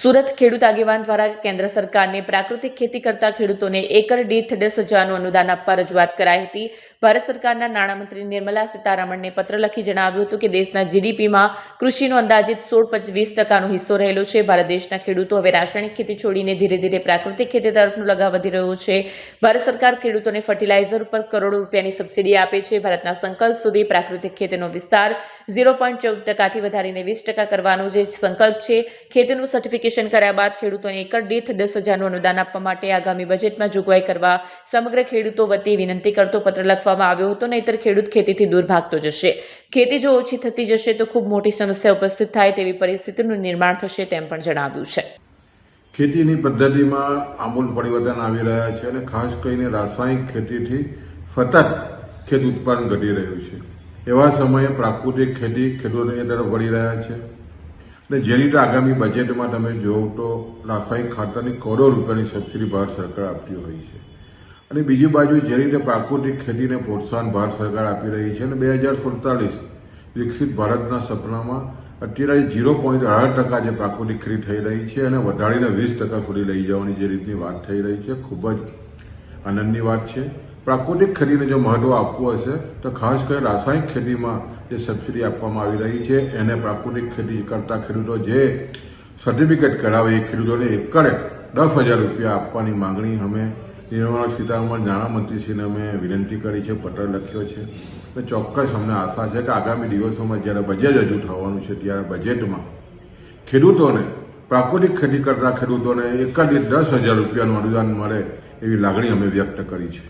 સુરત ખેડૂત આગેવાન દ્વારા કેન્દ્ર સરકારને પ્રાકૃતિક ખેતી કરતા ખેડૂતોને એકર દીઠ દસ હજારનું અનુદાન આપવા રજૂઆત કરાઈ હતી. ભારત સરકારના નાણામંત્રી નિર્મલા સીતારામણને પત્ર લખી જણાવ્યું હતું કે દેશના જીડીપીમાં કૃષિનો અંદાજિત સોળ પચવીસ વીસ ટકાનો હિસ્સો રહેલો છે. ભારત દેશના ખેડૂતો હવે રાસાયણિક ખેતી છોડીને ધીરે ધીરે પ્રાકૃતિક ખેતી તરફનો લગાવ વધી રહ્યો છે. ભારત સરકાર ખેડૂતોને ફર્ટિલાઇઝર ઉપર કરોડો રૂપિયાની સબસિડી આપે છે. ભારતના સંકલ્પ સુધી પ્રાકૃતિક ખેતીનો વિસ્તાર ઝીરો પોઈન્ટ ચૌદ ટકાથી વધારીને વીસ ટકા કરવાનો જે સંકલ્પ છે, ખેતીનું સર્ટિફિકેશન કર્યા બાદ ખેડૂતોને એકર દીઠ દસ હજારનું અનુદાન આપવા માટે આગામી બજેટમાં જોગવાઈ કરવા સમગ્ર ખેડૂતો વતી વિનંતી કરતો પત્ર લખવામાં આવ્યો હતો, નહીતર ખેડૂત ખેતીથી દૂર ભાગતો જશે. ખેતી જો ઓછી થતી જશે તો ખૂબ મોટી સમસ્યા ઉપસ્થિત થાય તેવી પરિસ્થિતિનું નિર્માણ થશે તેમ પણ જણાવ્યું છે. ખેતીની પદ્ધતિમાં આમૂલ પરિવર્તન આવી રહ્યા છે અને ખાસ કરીને રાસાયણિક ખેતીથી સતત ખેત ઉત્પાદન ઘટી રહ્યું છે. એવા સમયે પ્રાકૃતિક ખેતી ખેડૂતોની તરફ વળી રહ્યા છે. અને જે રીતે આગામી બજેટમાં તમે જોવો તો રાસાયણિક ખાતરની કરોડો રૂપિયાની સબસિડી ભારત સરકાર આપતી હોય છે. અને બીજી બાજુ જે રીતે પ્રાકૃતિક ખેતીને પ્રોત્સાહન ભારત સરકાર આપી રહી છે અને બે હજાર સુડતાલીસ વિકસિત ભારતના સપનામાં અત્યારે ઝીરો પોઈન્ટ અઢાર ટકા જે પ્રાકૃતિક ખેતી થઈ રહી છે અને વધારીને વીસ ટકા સુધી લઈ જવાની જે રીતની વાત થઈ રહી છે, ખૂબ જ આનંદની વાત છે. પ્રાકૃતિક ખેતીને જો મહત્વ આપવું હશે, તો ખાસ કરીને રાસાયણિક ખેતીમાં જે સબસિડી આપવામાં આવી રહી છે, એને પ્રાકૃતિક ખેતી કરતા ખેડૂતો જે સર્ટિફિકેટ કરાવે એ ખેડૂતોને એકરે દસ હજાર રૂપિયા આપવાની માંગણી અમે નિર્મલા સીતારમણ નાણામંત્રીશ્રીને અમે વિનંતી કરી છે, પત્ર લખ્યો છે. અને ચોક્કસ અમને આશા છે કે આગામી દિવસોમાં જ્યારે બજેટ રજૂ થવાનું છે, ત્યારે બજેટમાં ખેડૂતોને, પ્રાકૃતિક ખેતી કરતા ખેડૂતોને એક જ દસ હજાર રૂપિયાનું અનુદાન મળે એવી લાગણી અમે વ્યક્ત કરી છે.